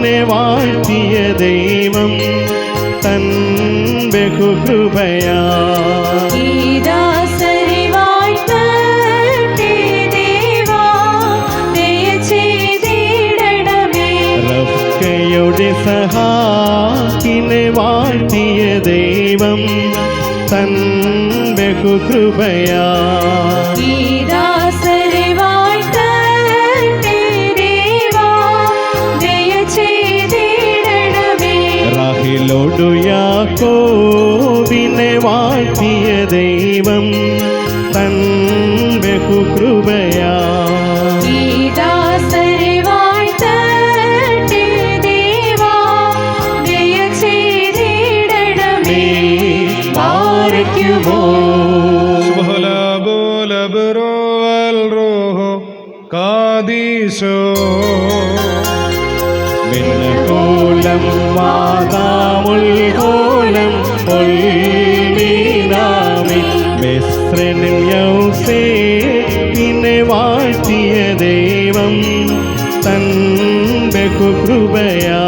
തന്നെ വാഴ്ത്തിയ ദൈവം തൻ ബഹുകൃപയാ. സഹാക്കിനെ വാഴ്ത്തിയ ദൈവം തൻ ബഹുകൃപയാ. യാക്കോബിനെ വാഴ്ത്തിയ ദൈവം തൻ ബഹുകൃപയാ. കാദീശോ. മിന്നകോലം വാതാമുൽകോലം പൊൽമീനാമി മിശ്രനിൽ യൗസേ പിന്നെ വാഴ്ത്തിയ ദൈവം തൻ ബഹുകൃപയാ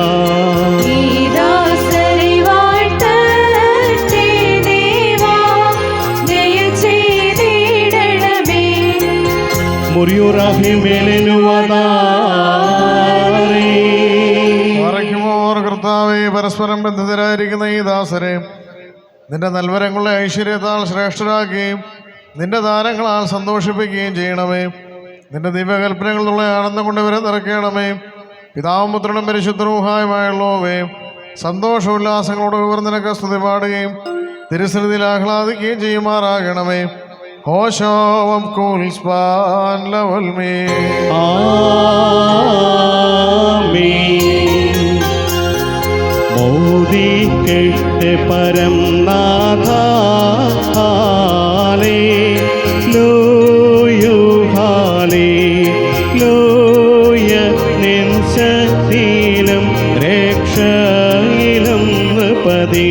മുറിയൂറാഹി മേലനുവതാരേ മറയ്ക്കുമോർ കർത്താവെ പരസ്പരം ബന്ധിതരായിരിക്കുന്ന ഈ ദാസരെ നിന്റെ നൽവരങ്ങളുടെ ഐശ്വര്യത്താൽ ശ്രേഷ്ഠരാക്കുകയും നിന്റെ ദാനങ്ങളാൽ സന്തോഷിപ്പിക്കുകയും ചെയ്യണമേ. നിന്റെ ദിവ്യകൽപ്പനകളുള്ള ആനന്ദം കൊണ്ട് ഇവരെ നിറയ്ക്കണമേ. പിതാവും പുത്രനും പരിശുദ്ധരൂഹായുമായുള്ളവേ സന്തോഷോല്ലാസങ്ങളോട് ഇവർ നിനക്ക് സ്തുതി പാടുകയും തിരുസന്നിധിയിൽ ആഹ്ലാദിക്കുകയും ചെയ്യുമാറാകണമേ. ഓശോവം കൂൽ സ്പാൻ ലവൽമേ. ആമീൻ. മോദിക്കെട്ട് പരം നാഥ ഹാലേ ലോയ ലൂയ നിൻ ശക്തിയിലും രക്ഷയിലും പതി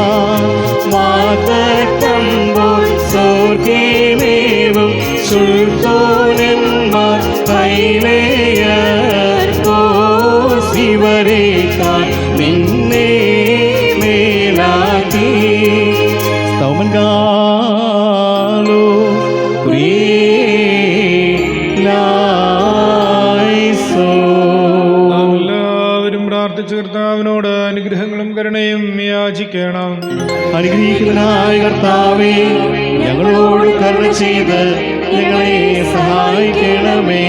സുൽത്തോനന്മാർ കൈലേയർക്കോ ശിവരേക്കാൾ നിന്നെ മേലാക്കി. സ്തവൻ കാലോ നാം എല്ലാവരും പ്രാർത്ഥിച്ച് കർത്താവിനോട് അനുഗ്രഹങ്ങളും കരുണയും യാചിക്കണം. അനുഗ്രഹിക്കുന്നതിനായ കർത്താവേ ഞങ്ങളോട് കരുണ ചെയ്ത് ഞങ്ങളെ സഹായിക്കണമേ.